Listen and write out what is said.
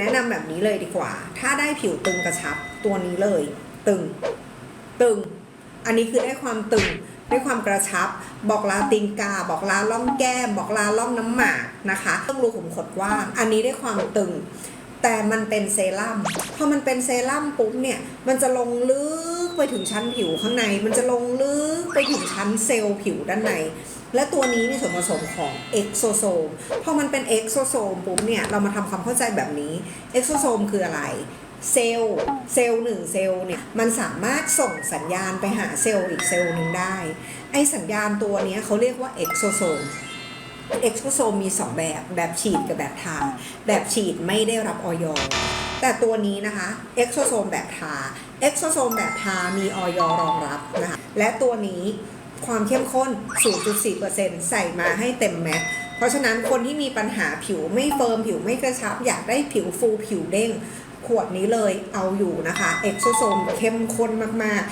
แนะนำแบบนี้เลยดีกว่า ถ้าได้ผิวตึงกระชับตัวนี้เลย ตึง ตึง อันนี้คือได้ความตึงได้ความกระชับ บอกลาตีนกา บอกลาล่องแก้ม บอกลาล่องน้ำหมากนะคะเครื่องรูขุมขนว้าง อันนี้ได้ความตึง แต่มันเป็นเซรั่ม พอมันเป็นเซรั่มปุ๊บเนี่ย มันจะลงลึกไปถึงชั้นผิวข้างใน มันจะลงลึกไปถึงชั้นเซลล์ผิวด้านใน และตัวนี้มีส่วนผสมของเอ็กโซโซมพอมันเป็นเอ็กโซโซมปุ๊บเนี่ยเรามาทำความเข้าใจแบบนี้เอ็กโซโซมคืออะไรเซลล์เซลล์หนึ่งเซลล์เนี่ยมันสามารถส่งสัญญาณไปหาเซลล์อีกเซลล์หนึ่งได้ ไอสัญญาณตัวนี้เขาเรียกว่าเอ็กโซโซมเอ็กโซโซมมี 2 แบบแบบฉีดกับแบบทา แบบฉีดไม่ได้รับออยแต่ตัวนี้นะคะเอ็กโซโซมแบบทาเอ็กโซโซมแบบทามีออยรองรับนะคะและตัวนี้ ความเข้มข้น 0.4%ใส่มาให้เต็มแม็กเพราะฉะนั้นคนที่มีปัญหาผิวไม่เฟิร์มผิวไม่กระชับ อยากได้ผิวฟูผิวเด้ง ขวดนี้เลยเอาอยู่นะคะ เอ็กโซโซมเข้มข้นมาก